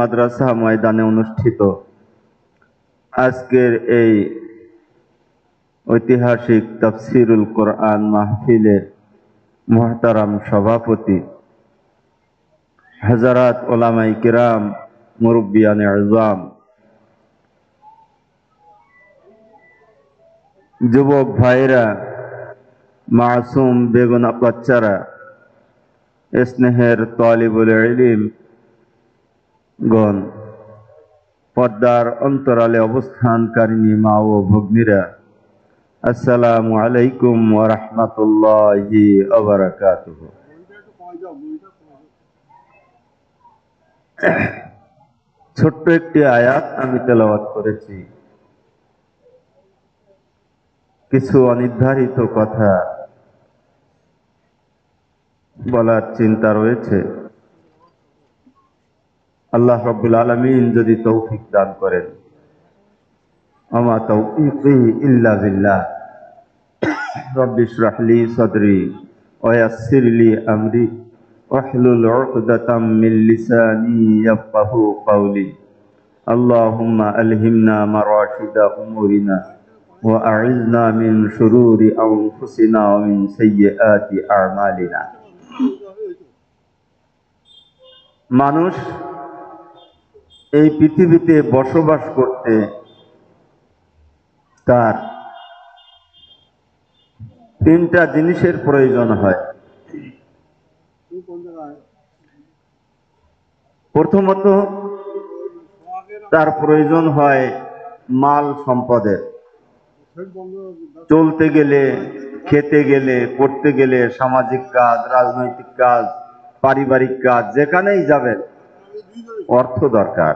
মাদ্রাসা ময়দানে অনুষ্ঠিত। আজকের এই ঐতিহাসিক তফসিরুল কোরআন মাহফিলের মহতারাম সভাপতি হাজারাত ওলামাই কিরাম মুরব্বিয়ান আজম, যুবক ভাইরা মাসুম বেগুনা বাচ্চারা স্নেহের তলিবুল ইলিম গণ। পর্দার অন্তরালে অবস্থানকারিণী মা ও ভগ্নীরা, আসসালামু আলাইকুম ওয়া রাহমাতুল্লাহি ওয়া ছোট্ট একটি আয়াত আমি তেলাওয়াত করেছি। কিছু অনির্ধারিত কথা বলার চিন্তা রয়েছে। আল্লাহ রব্বুল আলমিন যদি তৌফিক দান করেন আমা তৌফিকি ইল্লা বিল্লাহ রব্বিশ রাহলি সদরি ওয়াসিরলি আমরি واحلل عقدة من لساني يفقه قولي اللهم ألهمنا مراشد أمورنا وأعذنا من شرور أنفسنا ومن سيئات أعمالنا মানুষ এই পৃথিবীতে বসবাস করতে তার তিনটা জিনিসের প্রয়োজন হয়। প্রথমত, তার প্রয়োজন হয় মাল সম্পদের। চলতে গেলে, খেতে গেলে, করতে গেলে সামাজিক কাজ, রাজনৈতিক কাজ, পারিবারিক কাজ, যেখানেই যাবেন অর্থ দরকার।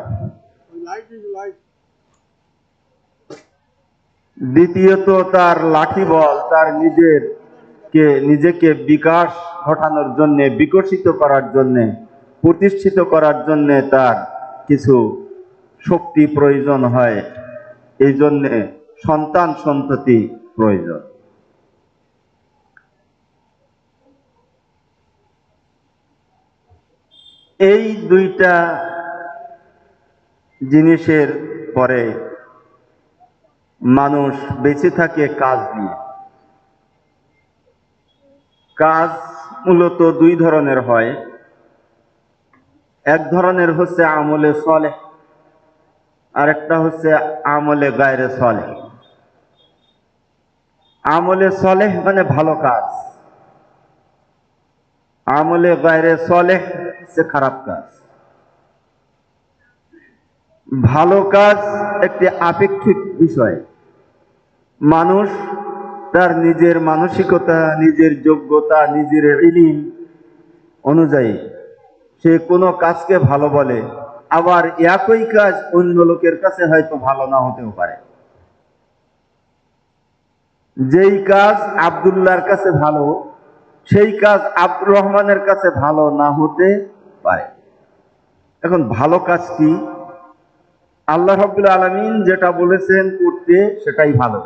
দ্বিতীয়ত, তার লাঠি বল তার নিজের কে, নিজেকে বিকাশ ঘটানোর জন্য, বিকশিত করার জন্য, প্রতিষ্ঠিত করার জন্য তার কিছু শক্তি প্রয়োজন হয়। এই জন্যে সন্তান সন্ততি প্রয়োজন। এই দুইটা জিনিসের পরে মানুষ বেঁচে থাকে কাজ নিয়ে কাজ মূলত দুই ধরনের হয়। এক ধরনের হচ্ছে আমলে সলে আর একটা হচ্ছে আমলে গায়রে সলে। আমলে সলেহ মানে ভালো কাজ। আমলে গায়রে সলেহ হচ্ছে খারাপ কাজ। ভালো কাজ একটি আপেক্ষিক বিষয়। মানুষ তার নিজের মানসিকতা, নিজের যোগ্যতা, নিজের ইলিম অনুযায়ী সে কোনো কাজকে ভালো বলে। আবার একই কাজ অন্য লোকের কাছে হয়তো ভালো না হতেও পারে। যেই কাজ আবদুল্লাহর কাছে ভালো, সেই কাজ আব্দুর রহমানের কাছে ভালো না হতে পারে। এখন ভালো কাজ কি? আল্লাহ রব্বুল আলমিন যেটা বলেছেন করতে সেটাই ভালো।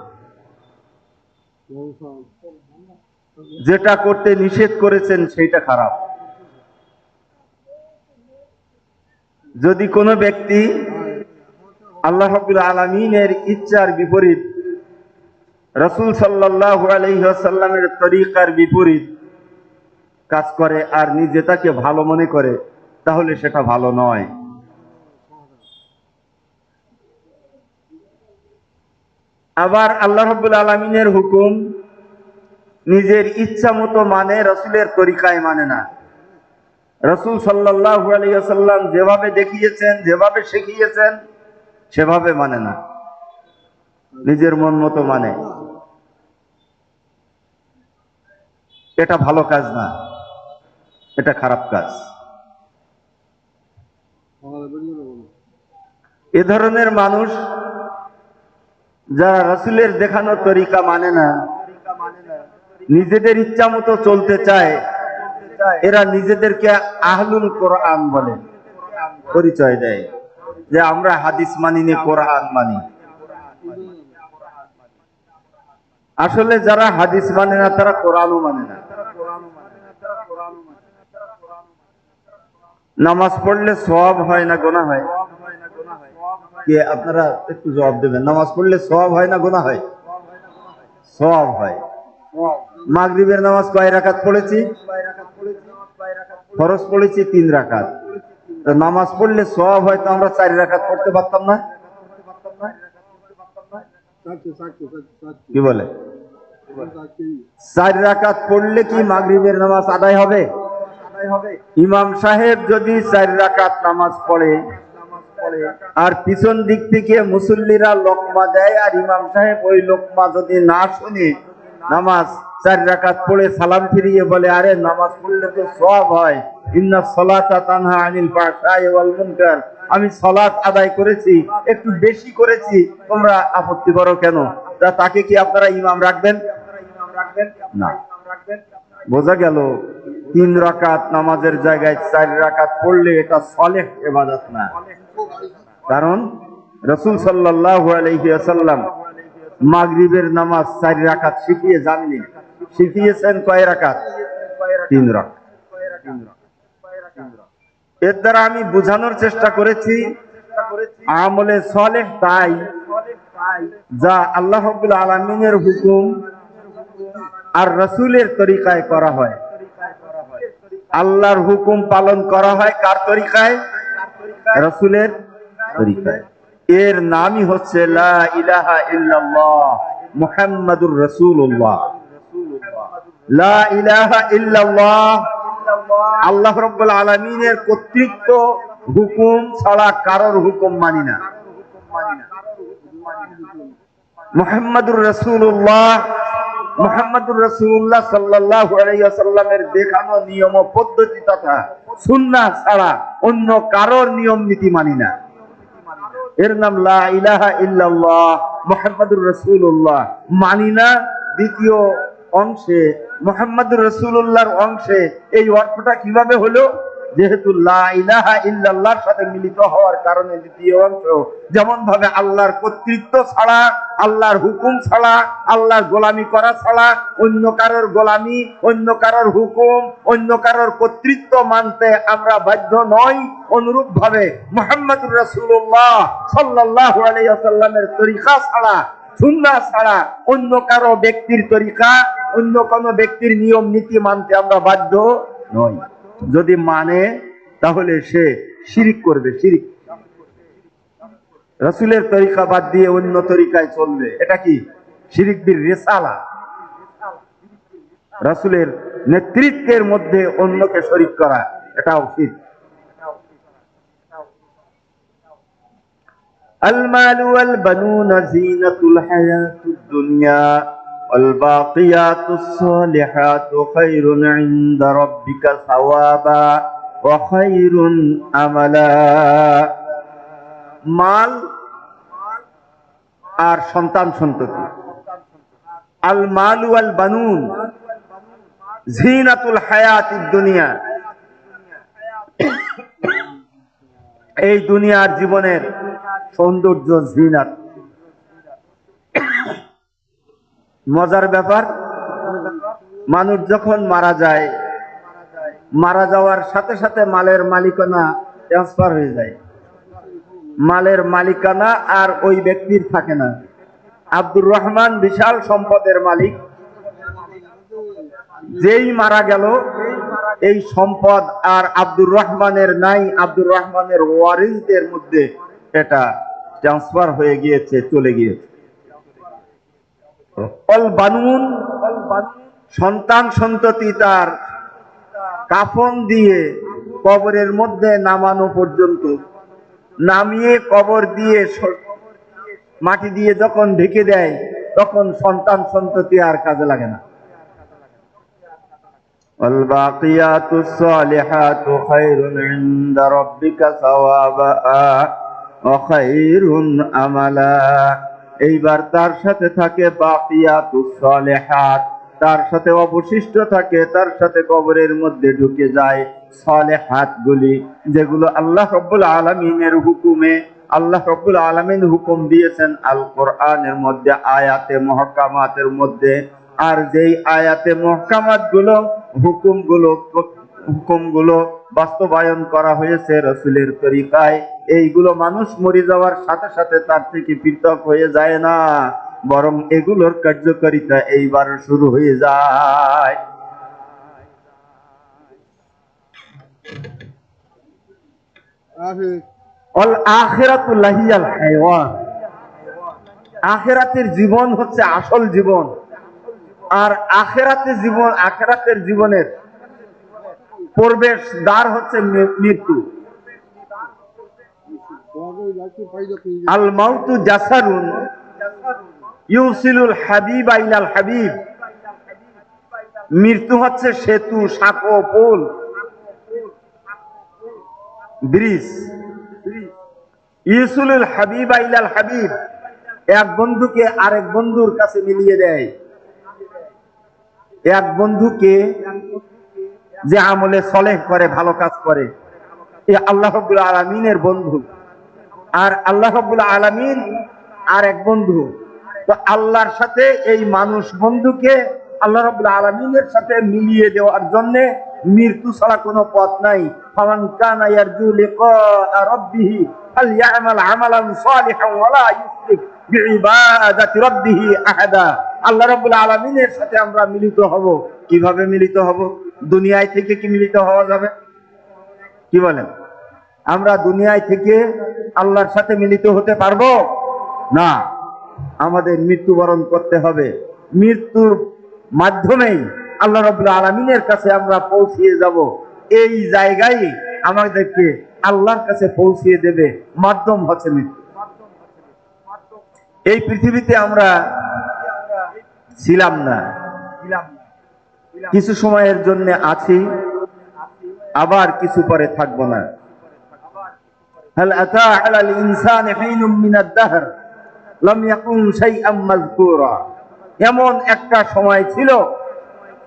যেটা করতে নিষেধ করেছেন সেইটা খারাপ। যদি কোনো ব্যক্তি আল্লাহ রব্বুল আলমিনের ইচ্ছার বিপরীত, রসুল সাল্লাহ আলহিহাসাল্লামের তরিকার বিপরীত কাজ করে আর নিজে তাকে ভালো মনে করে, তাহলে সেটা ভালো নয়। আবার আল্লাহ রব্বুল আলমিনের হুকুম, নিজের ইচ্ছা মতো মানে রসুলের তরিকায় মানে না। রসুল সাল্লাহ আলিয়াল্লাম যেভাবে দেখিয়েছেন, যেভাবে শিখিয়েছেন, সেভাবে মানে না। নিজের মন মতো মানে। এটা ভালো কাজ না। এটা খারাপ কাজ। এ ধরনের মানুষ যারা রসুলের দেখানো তরিকা মানে না, নিজেদের ইচ্ছা মতো চলতে চায়, এরা নিজেদেরকে আহলুল কোরআন বলে পরিচয় দেয়, যে আমরা হাদিস মানিনি কোরআন মানি। আসলে যারা হাদিস মানে না, তারা কোরআনও মানে না। নামাজ পড়লে সব হয় না গোনা হয়? কে, আপনারা একটু জবাব দেবেন। নামাজ পড়লে সব হয় না গোনা হয়? সব হয়। মাগরিবের নামাজ কয় রাকাত পড়েছি? ফরজ পড়েছি তিন রাকাত। তো নামাজ পড়লে সব হয় তো আমরা চার রাকাত পড়তে পারতাম না? কি বলে? চার রাকাত পড়লে কি মাগরিবের নামাজ আদায় হবে? ইমাম সাহেব যদি চার রাকাত নামাজ পড়ে, আর পিছন দিক থেকে মুসল্লিরা দেয়, আর ইমাম সাহেব ওই যদি না শুনে নামাজ চার রাকাত পড়ে সালাম ফিরিয়ে বলে, আরে, নামাজ পড়লে তো সব হয়। ইন্না সলাতা তানহা আনিল আমি সলাত আদায় করেছি, একটু বেশি করেছি, তোমরা আপত্তি করো কেন? তা তাকে কি আপনারা ইমাম রাখবেন? না। বোঝা গেল। তিন রাকাত নামাজের জায়গায় চার রাকাত পড়লে এটা সলেহ এবাদত না। কারণ রসুল সাল্লাহ আলহিয়াসাল্লাম মাগরিবের নামাজ চার রাকাত শিখিয়ে যাননি। শিখিয়েছেন কয় রাকাত? তিন রাকাত। এর দ্বারা আমি বোঝানোর চেষ্টা করেছি, আমলে সলেহ তাই যা আল্লাহ আলমিনের হুকুম আর রসুলের তরিকায় করা হয়। আল্লাহর হুকুম পালন করা হয় কার তরিকায়? রসুলের তরিকায়। এর নামই হচ্ছে মুহাম্মাদুর আল্লাহ রাব্বুল আলামিনের কর্তৃত্ব হুকুম ছাড়া কারোর হুকুম মানি না। মুহাম্মাদুর রাসূলুল্লাহ মুহাম্মাদুর রাসূলুল্লাহ সাল্লাল্লাহু আলাইহি ওয়াসাল্লামের দেখানো নিয়ম ও পদ্ধতি তথা সুন্নাহ ছাড়া অন্য কারোর নিয়ম নীতি মানি না। এর নাম লা ইলাহা ইল্লাল্লাহ, মুহাম্মাদুর রাসূলুল্লাহ। মানি না দ্বিতীয় অংশে, মুহাম্মাদুর রাসূলুল্লাহর অংশে এই অর্থটা কীভাবে হলো? যেহেতু ইল্লাল্লাহর সাথে মিলিত হওয়ার কারণে দ্বিতীয় অংশ যেমন ভাবে আল্লাহর কর্তৃত্ব ছাড়া, আল্লাহর হুকুম ছাড়া, আল্লাহর গোলামি করা ছাড়া, অন্য কারোর গোলামি, অন্য কারোর হুকুম, অন্য কারোর কর্তৃত্ব মানতে আমরা বাধ্য নই। অনুরূপ ভাবে মোহাম্মদুর রাসূলুল্লাহ সাল্লাল্লাহু আলাইহি ওয়াসাল্লামের তরিকা ছাড়া, সুন্নাহ ছাড়া অন্য কারও ব্যক্তির তরিকা, অন্য কোন ব্যক্তির নিয়ম নীতি মানতে আমরা বাধ্য নই। যদি মানে তাহলে সে শিরিক করবে শিরিক রসুলের তরিকা বাদ দিয়ে অন্য তরিকায় চলবে এটা কি শিরিকদের রেসালা রসুলের নেতৃত্বের মধ্যে অন্যকে শরিক করা এটা উচিত المال والبنون زينة الحياة الدنيا والباقيات الصالحات خير عند ربك ثوابا وخير املا মাল আর সন্তান সন্ততি আল মাল ওয়াল বানুন জিনাতুল হায়াত দুনিয়া এই দুনিয়ার জীবনের সৌন্দর্য জিনাত মজার ব্যাপার, মানুষ যখন মারা যায়, মারা যাওয়ার সাথে সাথে মালের মালিকানা ট্রান্সফার হয়ে যায়। মালের মালিকানা আর ওই ব্যক্তির থাকে না। আব্দুর রহমান বিশাল সম্পদের মালিক। যেই মারা গেল, এই সম্পদ আর আব্দুর রহমানের নাই, আব্দুর রহমানের ওয়ারিসদের মধ্যে এটা ট্রান্সফার হয়ে গিয়েছে, চলে গিয়েছে। অল বানুন সন্তান সন্ততি তার কাফন দিয়ে কবরের মধ্যে নামানো পর্যন্ত নামিয়ে কবর দিয়ে স- মাটি দিয়ে যখন ঢেকে দেয় তখন সন্তান সন্ততি আর কাজে লাগে না والباقيات الصالحات خير عند ربك ثوابا وخير املا এইবার তার সাথে থাকে তার সাথে অবশিষ্ট থাকে, তার সাথে কবরের মধ্যে ঢুকে যায় সালেহাত গুলি যেগুলো আল্লাহ রব্বুল আলমিনের হুকুমে, আল্লাহ রব্বুল আলমিন হুকুম দিয়েছেন আল কোরআনের মধ্যে, আয়াতে মহকামাতের মধ্যে। আর যেই আয়াতে মহকামাতগুলো হুকুমগুলো হুকুমগুলো বাস্তবায়ন করা হয়েছে রসুলের তরিকায়। এইগুলো মানুষ মরে যাওয়ার সাথে সাথে তার থেকে পৃথক হয়ে যায় না। বরং এগুলোর কার্যকারিতা এইবার শুরু হয়ে যায়। আখেরাতের জীবন হচ্ছে আসল জীবন। আর আখেরাতের জীবন, আখেরাতের জীবনের প্রবেশ দ্বার হচ্ছে মৃত্যু। আল মাউতু জাসারুন ইউসিলুল হাবিব আইলাল হাবিব। মৃত্যু হচ্ছে সেতু, সাঁকো, পোল। ব্রিজ। ইউসুলুল হাবিব আইলাল হাবিব। এক বন্ধুকে আরেক বন্ধুর কাছে মিলিয়ে দেয়। এক বন্ধুকে যে আমলে সলেহ করে, ভালো কাজ করে। এ আল্লাহ আলমিনের বন্ধু। আর আল্লাহ আলমিন আর এক বন্ধু। তো আল্লাহর সাথে এই মানুষ বন্ধুকে আল্লাহ রব্বুল আলমিনের সাথে মিলিয়ে দেওয়ার জন্য মৃত্যু ছাড়া কোনো পথ নাই। আল্লাহ রাব্বুল আলামিনের সাথে আমরা মিলিত হব। কীভাবে মিলিত হব? দুনিয়ায় থেকে কি মিলিত হওয়া যাবে? কি বলেন? আমরা দুনিয়ায় থেকে আল্লাহর সাথে মিলিত হতে পারব? না। আমাদের মৃত্যুবরণ করতে হবে। মৃত্যুর মাধ্যমেই আল্লাহ রবুল্লা আলমিনের কাছে আমরা পৌঁছিয়ে যাব। এই জায়গায় আমাদেরকে আল্লাহর কাছে পৌঁছিয়ে দেবে। মাধ্যম হচ্ছে মৃত্যু। এই পৃথিবীতে আমরা ছিলাম না। কিছু সময়ের জন্য আছি আবার কিছু পরে থাকবো না هل أتى على الإنسان حين من الدهر لم يكن شيئا مذكورا এমন একটা সময় ছিল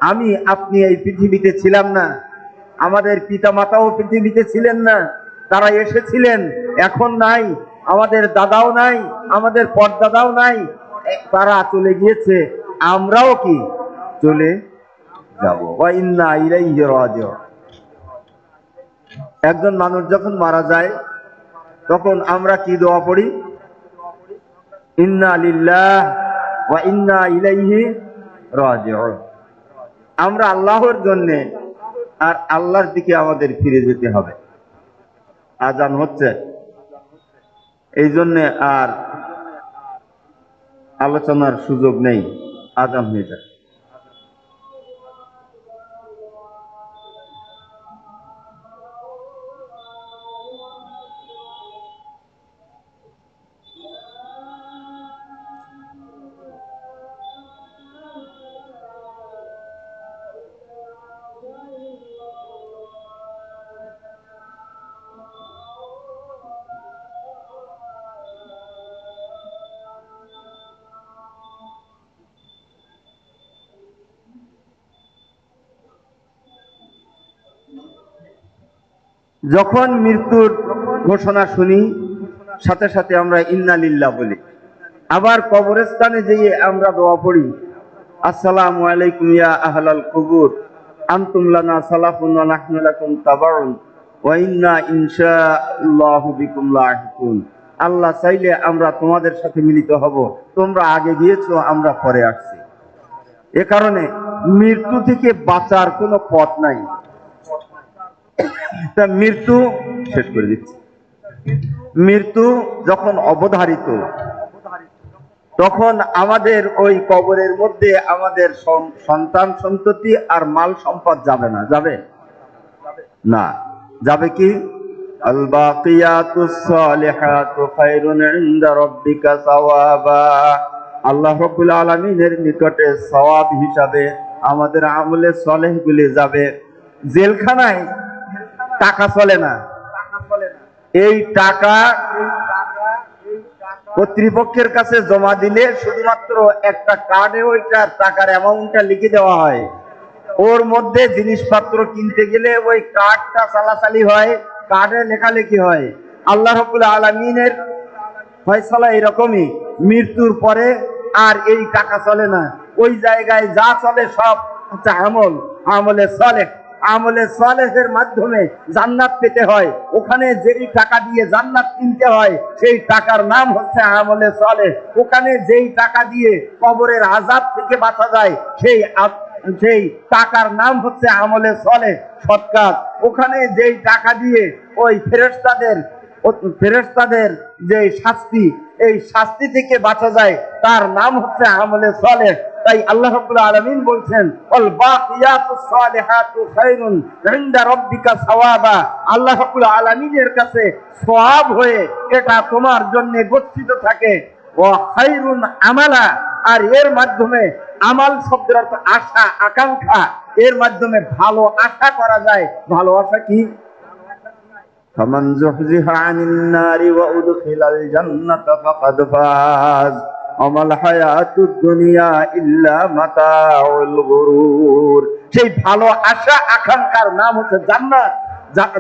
আমি আপনি এই পৃথিবীতে ছিলাম না আমাদের পিতা মাতাও পৃথিবীতে ছিলেন না তারা এসেছিলেন এখন নাই আমাদের দাদাও নাই আমাদের পরদাদাও নাই এ- তারা চলে গিয়েছে আমরাও কি চলে যাব। ইন্না একজন মানুষ যখন মারা যায়, তখন আমরা কি দোয়া পড়ি? ইন্না লিল্লাহ ইন্না ইলাইহি আমরা আল্লাহর জন্য আর আল্লাহর দিকে আমাদের ফিরে যেতে হবে। আজান হচ্ছে। এই জন্য আর আলোচনার সুযোগ নেই। আজান হয়ে যায়। যখন মৃত্যুর ঘোষণা শুনি, সাথে সাথে আমরা ইন্না লিল্লাহ বলি। আবার কবরস্থানে যেয়ে আমরা দোয়া পড়ি, আসসালামু আলাইকুম ইয়া আহলাল কুবুর, আনতুম লানা সালাফুন ওয়া নাহনু লাকুম তাবাউন, ওয়া ইন্না ইনশাআল্লাহু বিকুম লাহিকুন। আল্লাহ চাইলে আমরা তোমাদের সাথে মিলিত হব, তোমরা আগে গিয়েছো, আমরা পরে আসছি। এ কারণে মৃত্যু থেকে বাঁচার কোনো পথ নাই। তা মৃত্যু শেষ করে দিচ্ছি। মৃত্যু যখন অবধারিত, তখন আমাদের ওই কবরের মধ্যে আমাদের সন্তান সন্ততি আর মাল সম্পদ যাবে না। যাবে? না। যাবে কি? আল্লাহ রাব্বুল আলামিনের নিকটে সওয়াব হিসাবে আমাদের আমলে সলেহগুলি যাবে। জেলখানায় টাকা চলে না। এই টাকা কর্তৃপক্ষের কাছে জমা দিলে শুধুমাত্র একটা কার্ডে ওইটার টাকার অ্যামাউন্টটা লিখে দেওয়া হয়। ওর মধ্যে জিনিসপত্র কিনতে গেলে ওই কার্ডটা চালাচালি হয় কার্ডে লেখালেখি হয়। আল্লাহ রবুল আলমিনের ফয়সলা এরকমই, মৃত্যুর পরে আর এই টাকা চলে না। ওই জায়গায় যা চলে সব হচ্ছে আমল, আমলে চলে আমলে সালেহের মাধ্যমে জান্নাত পেতে হয়। ওখানে যেই টাকা দিয়ে জান্নাত কিনতে হয়, সেই টাকার নাম হচ্ছে আমলে সালেহ। ওখানে যেই টাকা দিয়ে কবরের আজাব থেকে বাঁচা যায়, সেই সেই টাকার নাম হচ্ছে আমলে সলে সৎকার। ওখানে যেই টাকা দিয়ে ওই ফেরেস্তাদের ফেরেস্তাদের যে শাস্তি এই শাস্তি থেকে বাঁচা যায়, তার নাম হচ্ছে আমলে সলে তাই আল্লাহ রাব্বুল আলামিন বলছেন, ওয়াল বাকিয়াতুস সালিহাতু খায়রুন ইনদা রাব্বিকা সাওয়াবা। আল্লাহ রাব্বুল আলামিনের কাছে সওয়াব হয়ে এটা তোমার জন্য গচ্ছিত থাকে। ও খায়রুন আমালা। আর এর মাধ্যমে আমাল শব্দের অর্থ আশা, আকাঙ্ক্ষা। এর মাধ্যমে ভালো আশা করা যায়। ভালো আশা কি? فمن زحزح عن النار وأدخل الجنة فقد فاز وما الحياة الدنيا إلا متاع الغرور সেই ভালো আশা আকাঙ্ক্ষার নাম হচ্ছে জান্নাত জা-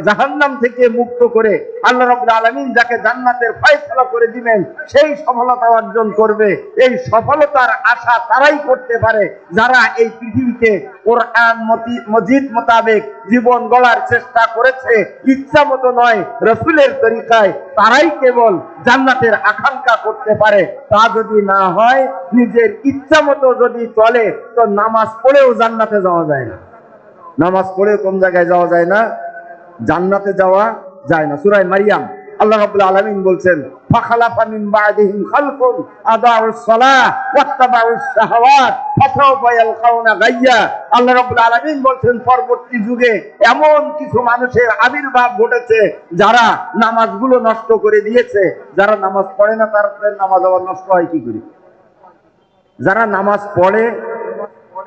জাহান্নাম থেকে মুক্ত করে আল্লাহ রাব্বুল আলামিন যাকে জান্নাতের ফয়সালা করে দিবেন, সেই সফলতা অর্জন করবে। এই সফলতার আশা তারাই করতে পারে। যারা এই পৃথিবীতে কোরআন মজিদ মোতাবেক জীবন গড়ার চেষ্টা করেছে, ইচ্ছা মতো নয়, রসুলের তরিকায় তারাই কেবল জান্নাতের আকাঙ্ক্ষা করতে পারে। তা যদি না হয়, নিজের ইচ্ছা মতো যদি চলে, তো নামাজ পড়েও জান্নাতে যাওয়া যায় না। নামাজ পড়ে কোন জায়গায় যাওয়া যায় না? জান্নাতে যাওয়া যায় না। সূরা মারিয়াম, আল্লাহ রাব্বুল আলামিন বলছেন যারা নামাজগুলো নষ্ট করে দিয়েছে। যারা নামাজ পড়ে না তার নামাজ আবার নষ্ট হয় কি করে? যারা নামাজ পড়ে,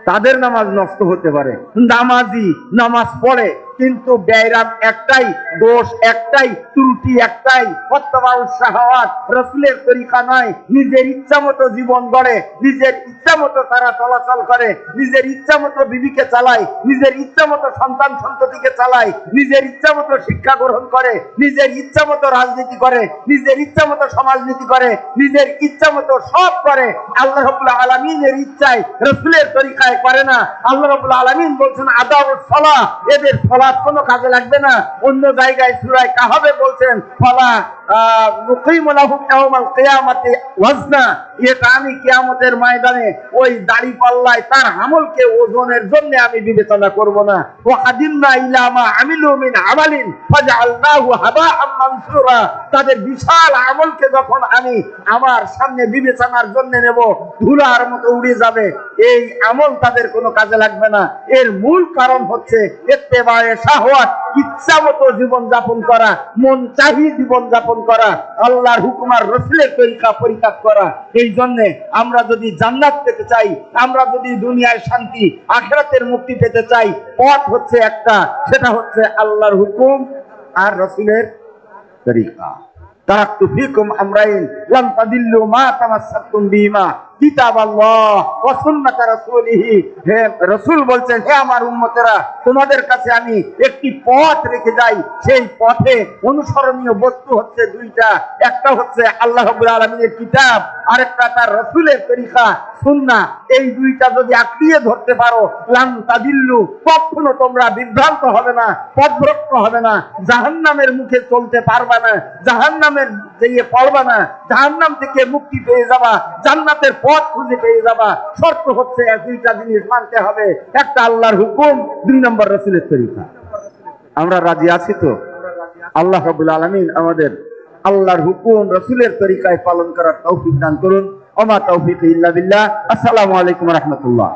তাদের নামাজ নষ্ট হতে পারে। নামাজি নামাজ পড়ে কিন্তু ব্যয়রাম একটাই, দোষ একটাই, ত্রুটি একটাই। শাহাওয়াত, রসুলের তরিকা নয়। নিজের ইচ্ছা মতো জীবন গড়ে, নিজের ইচ্ছা মতো তারা চলাচল করে, নিজের ইচ্ছা মতো বিবিকে চালায়, নিজের ইচ্ছা মতো সন্তান সন্ততিকে চালায়, নিজের ইচ্ছা মতো শিক্ষা গ্রহণ করে, নিজের ইচ্ছা মতো রাজনীতি করে, নিজের ইচ্ছা মতো সমাজনীতি করে, নিজের ইচ্ছা মতো সব করে। আল্লাহ রবুল্লাহ আলমিনের ইচ্ছায় রসুলের তরিকায় করে না। আল্লাহ রবুল্লাহ আলমিন বলছেন আদাব সলা এদের ফলাৎ কোনো কাজে লাগবে না। অন্য জায়গায় সুরায় কাহাবে বলছেন, ফলা লাহুম ইয়াওমাল কিয়ামাতি ওয়াজনা। এটা আমি কিয়ামতের ময়দানে ওই দাড়ি পাল্লায় তার আমলকে ওজনের জন্য আমি বিবেচনা করব না। ওয়া হাদিমনা ইলা মা আমিলু মিন আমালিন ফাজআলনাহু হাবাআম মানসুরা। তাদের বিশাল আমলকে যখন আমি আমার সামনে বিবেচনার জন্য নেব, ধুলার মতো উড়ে যাবে। এই আমল তাদের কোনো কাজে লাগবে না। এর মূল কারণ হচ্ছে ইত্তেবায়ে শাহওয়াত ইচ্ছা মতো জীবন যাপন করা, মন চাহি জীবন যাপন করা, আল্লাহর হুকুমার রসুলের তরিকা পরিত্যাগ করা। এই জন্য আমরা যদি জান্নাত পেতে চাই, আমরা যদি দুনিয়ায় শান্তি, আখেরাতের মুক্তি পেতে চাই, পথ হচ্ছে একটা, সেটা হচ্ছে আল্লাহর হুকুম আর রসুলের তরিকা। তারাক্তু ফিকুম আমরাইন, লাম মা তামাসসাকতুম বিহিমা। কিতাব আল্লাহ হে রাসূল বলছেন, হে আমার উম্মতেরা, তোমাদের কাছে আমি একটি পথ রেখে যাই। সেই পথে অনুসরণীয় বস্তু হচ্ছে দুইটা। একটা হচ্ছে আল্লাহ কিতাব, আরেকটা তার রাসূলের তরিকা এই দুইটা যদি আঁকড়িয়ে ধরতে পারো লাম তাদিল্লু, কখনো তোমরা বিভ্রান্ত হবে না, পথভ্রষ্ট হবে না, জাহান্নামের মুখে চলতে পারবা না, জাহান্নামের দিয়ে পড়বা না, জাহান্নাম থেকে মুক্তি পেয়ে যাবা, জান্নাতের পথ খুঁজে পেয়ে যাবা। শর্ত হচ্ছে দুইটা জিনিস মানতে হবে। একটা আল্লাহর হুকুম, দুই নম্বর রসুলের তরিকা। আমরা রাজি আছি তো? আল্লাহ রবুল আলমিন আমাদের আল্লাহর হুকুম, রসুলের তরিকায় পালন করার তৌফিক দান করুন। ওমা তৌফিক ইল্লা বিল্লাহ। আসসালামু আলাইকুম রহমতুল্লাহ।